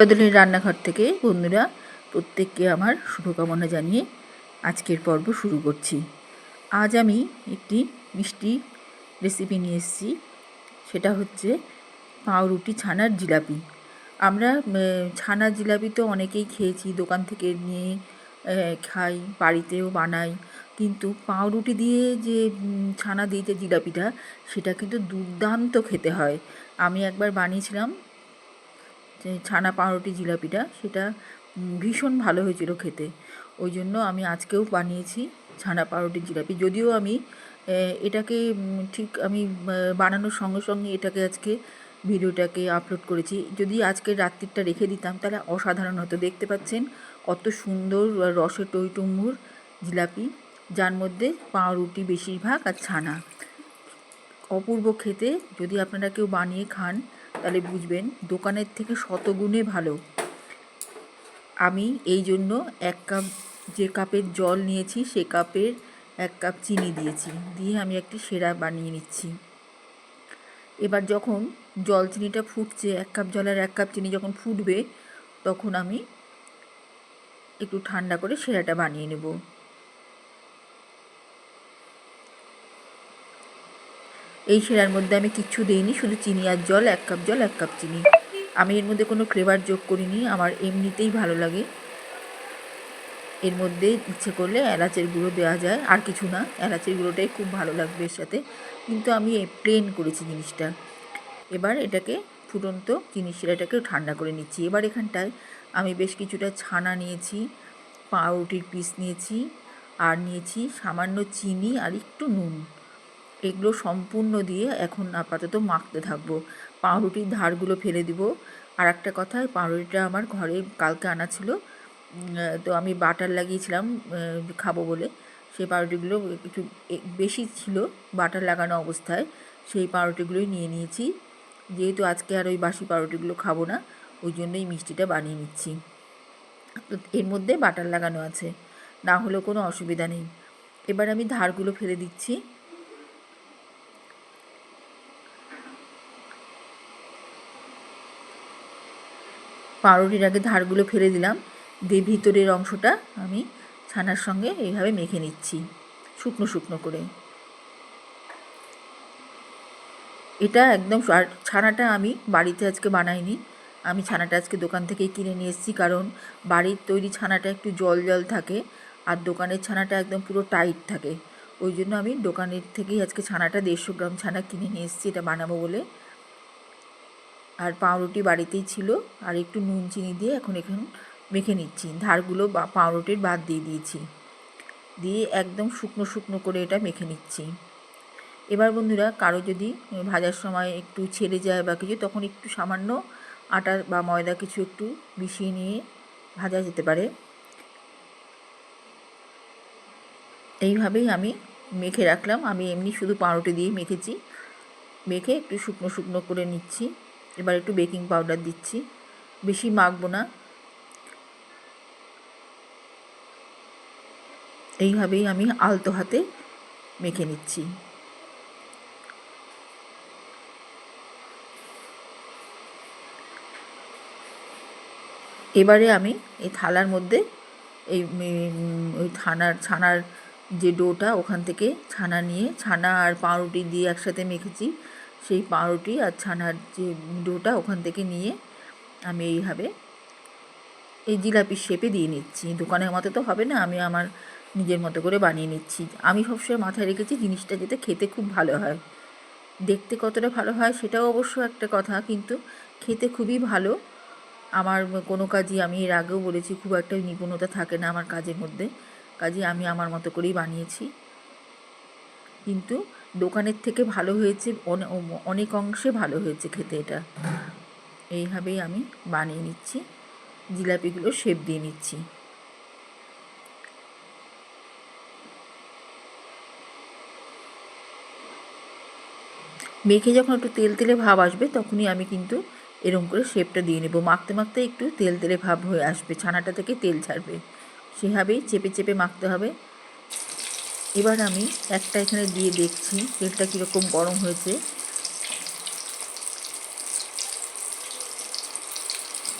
বদলের রান্নাঘর থেকে বন্ধুরা, প্রত্যেককে আমার শুভকামনা জানিয়ে আজকের পর্ব শুরু করছি। আজ আমি একটি মিষ্টি রেসিপি নিয়ে এসেছি। সেটা হচ্ছে পাউরুটি ছানার জিলাপি। আমরা ছানার জিলাপি তো অনেকেই খেয়েছি, দোকান থেকে নিয়ে খাই, বাড়িতেও বানাই। কিন্তু পাউরুটি দিয়ে যে ছানা দিয়ে যে জিলাপিটা, সেটা কিন্তু দুর্দান্ত খেতে হয়। আমি একবার বানিয়েছিলাম যে ছানা পাউরুটি, জিলাপিটা, সেটা ভীষণ ভালো হয়েছিল খেতে। ওই জন্য আমি আজকেও বানিয়েছি ছানা পাউরুটি, জিলাপি। যদিও আমি এটাকে ঠিক আমি বানানোর সঙ্গে সঙ্গে এটাকে আজকে ভিডিওটাকে আপলোড করেছি। যদি আজকে রাত্রিটা রেখে দিতাম, তাহলে অসাধারণ হতো। দেখতে পাচ্ছেন কত সুন্দর রসে টইটুম্বুর জিলাপি, যার মধ্যে পাউরুটি বেশিরভাগ আর ছানা। অপূর্ব খেতে। যদি আপনারা কেউ বানিয়ে খান তাহলে বুঝবেন দোকানের থেকে শতগুণে ভালো। আমি এই জন্য এক কাপ, যে কাপের জল নিয়েছি, সে কাপের এক কাপ চিনি দিয়েছি। দিয়ে আমি একটি সেরা বানিয়ে নিচ্ছি। এবার যখন জল চিনিটা ফুটছে, এক কাপ জল আর এক কাপ চিনি যখন ফুটবে, তখন আমি একটু ঠান্ডা করে সেরাটা বানিয়ে নেব। এই সেরার মধ্যে আমি কিচ্ছু দিইনি, শুধু চিনি আর জল, এক কাপ জল, এক কাপ চিনি। আমি এর মধ্যে কোনো ফ্লেভার যোগ করিনি, আমার এমনিতেই ভালো লাগে। এর মধ্যে ইচ্ছে করলে এলাচের গুঁড়ো দেওয়া যায়, আর কিছু না, এলাচের গুঁড়োটাই খুব ভালো লাগবে এর সাথে। কিন্তু আমি প্লেন করেছি জিনিসটা। এবার এটাকে ফুটন্ত জিনিস এটাকে ঠান্ডা করে নিচ্ছি। এবার এখানটায় আমি বেশ কিছুটা ছানা নিয়েছি, পাউরুটির পিস নিয়েছি, আর নিয়েছি সামান্য চিনি আর একটু নুন। এগুলো সম্পূর্ণ দিয়ে এখন আপাতত মাখতে থাকব। পাউরুটির ধারগুলো ফেলে দিব। আর একটা কথা পাউরুটিটা আমার ঘরে কালকে আনা ছিল। তো আমি বাটার লাগিয়েছিলাম খাব বলে। সেই পাউরুটিগুলো একটু বেশি ছিল বাটার লাগানো অবস্থায়। সেই পাউরুটিগুলোই নিয়ে নিয়েছি। যেহেতু আজকে আর ওই বাসি পাউরুটিগুলো খাব না, ওই জন্যই মিষ্টিটা বানিয়ে নিচ্ছি। তো এর মধ্যে বাটার লাগানো আছে, না হলেও কোনো অসুবিধা নেই। এবার আমি ধারগুলো ফেলে দিচ্ছি। পাউরুটির আগে ধারগুলো ফেলে দিলাম। দিয়ে ভিতরের অংশটা আমি ছানার সঙ্গে এইভাবে মেখে নিচ্ছি, শুকনো শুকনো করে। এটা একদম ছানাটা আমি বাড়িতে আজকে বানাইনি। আমি ছানাটা আজকে দোকান থেকেই কিনে নিয়ে এসেছি কারণ বাড়ির তৈরি ছানাটা একটু জল জল থাকে আর দোকানের ছানাটা একদম পুরো টাইট থাকে। ওই জন্য আমি দোকানের থেকেই আজকে ছানাটা দেড়শো গ্রাম ছানা কিনে নিয়ে এসেছি, এটা বানাবো বলে। পাউরুটি বাড়িতেই ছিল। আর একটু নুন, চিনি দিয়ে এখন এখন মেখে নিচ্ছি। ধারগুলো বা পাউরুটির বাদ দিয়ে দিয়েছি। দিয়ে একদম শুকনো শুকনো করে এটা মেখে নিচ্ছি। এবার বন্ধুরা, কারও যদি ভাজার সময় একটু ছেড়ে যায় বা কিছু, তখন একটু সামান্য আটা বা ময়দা কিছু একটু মিশিয়ে নিয়ে ভাজা যেতে পারে। এইভাবেই আমি মেখে রাখলাম। আমি এমনি শুধু পাউরুটি দিয়ে মেখেছি। মেখে একটু শুকনো শুকনো করে নিচ্ছি। এবার একটু বেকিং পাউডার দিচ্ছি। বেশি মাখবো না। এইভাবেই আমি আলতো হাতে মেখে নিচ্ছি। এবারে আমি এই থালার মধ্যে এই ওই ছানার ছানার যে ডোটা ওখান থেকে ছানা নিয়ে, ছানা আর পাউরুটি দিয়ে একসাথে মেখেছি। সেই পাউরুটি আর ছানার যে ডোটা ওখান থেকে নিয়ে আমি এইভাবে এই জিলাপির শেপে দিয়ে নিচ্ছি। দোকানের মতো তো হবে না, আমি আমার নিজের মতো করে বানিয়ে নিচ্ছি। আমি সবসময় মাথায় রেখেছি জিনিসটা যেতে খেতে খুব ভালো হয়। দেখতে কতটা ভালো হয় সেটাও অবশ্য একটা কথা, কিন্তু খেতে খুবই ভালো। আমার কোনো কাজই আমি এর আগেও বলেছি, খুব একটা নিপুণতা থাকে না আমার কাজের মধ্যে। কাজে আমি আমার মতো করেই বানিয়েছি। কিন্তু দোকানের থেকে ভালো হয়েছে, অনে- অনেক অংশে ভালো হয়েছে খেতে এটা। এইভাবেই আমি বানিয়ে নিচ্ছি, জিলাপিগুলো শেপ দিয়ে নিচ্ছি। মেখে যখন একটু তেল তেলে ভাব আসবে, তখনই আমি কিন্তু এরম করে শেপটা দিয়ে নেব। মাখতে মাখতে একটু তেল তেলে ভাব হয়ে আসবে, ছানাটা থেকে তেল ছাড়বে। সেভাবেই চেপে চেপে মাখতে হবে। এবার আমি একটা এখানে দিয়ে দেখছি তেলটা কীরকম গরম হয়েছে।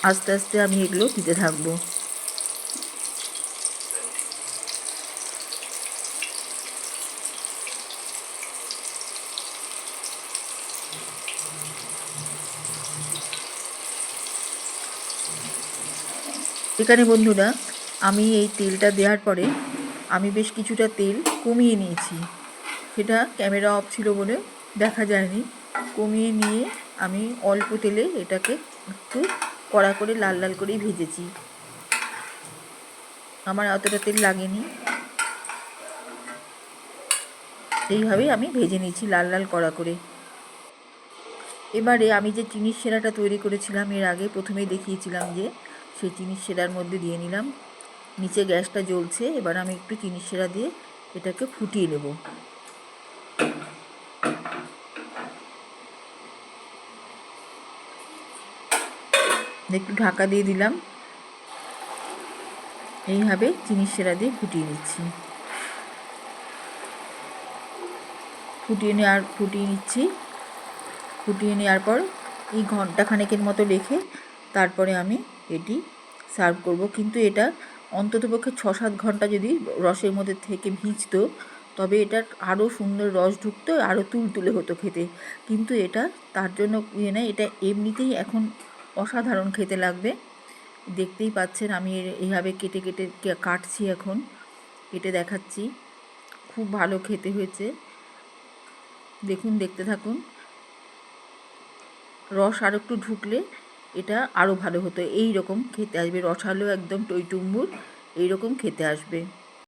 আস্তে আস্তে আমি এগুলো দিতে থাকব। এখানে বন্ধুরা, আমি এই তেলটা দেওয়ার পরে আমি বেশ কিছুটা তেল কমিয়ে নিয়েছি। সেটা ক্যামেরা অফ ছিল বলে দেখা যায়নি। কমিয়ে নিয়ে আমি অল্প তেলে এটাকে একটু কড়া করে লাল লাল করেই ভেজেছি। আমার অতটা তেল লাগেনি। এইভাবেই আমি ভেজে নিয়েছি লাল লাল কড়া করে। এবারে আমি যে চিনির সেরাটা তৈরি করেছিলাম এর আগে প্রথমেই দেখিয়েছিলাম যে সেই চিনির সেরার মধ্যে দিয়ে নিলাম নিচে গ্যাসটা জ্বলছে, এবার আমি একটু চিনির সেরা দিয়ে এটাকে ফুটিয়ে নেব। একটু ঢাকা দিয়ে দিলাম। এইভাবে চিনির সেরা দিয়ে ফুটিয়ে নিচ্ছি। ফুটিয়ে নেওয়ার ফুটিয়ে নিচ্ছি। ফুটিয়ে নেওয়ার পর এই ঘণ্টা খানেকের মতো রেখে তারপরে আমি এটি সার্ভ করব। কিন্তু এটা অন্ততপক্ষে ছ সাত ঘণ্টা যদি রসের মধ্যে থেকে ভিজতো, তবে এটার আরও সুন্দর রস ঢুকতো আরও তুলতুলে হতো খেতে। কিন্তু এটা তার জন্য ইয়ে নেই, এটা এমনিতেই এখন অসাধারণ খেতে লাগবে। দেখতেই পাচ্ছেন আমি এইভাবে কেটে কেটে কাটছি এখন, কেটে দেখাচ্ছি। খুব ভালো খেতে হয়েছে। দেখুন, দেখতে থাকুন। রস আর একটু ঢুকলে এটা আরও ভালো হতো। এই রকম খেতে আসবে রসালো একদম টইটুম্বুর এইরকম খেতে আসবে।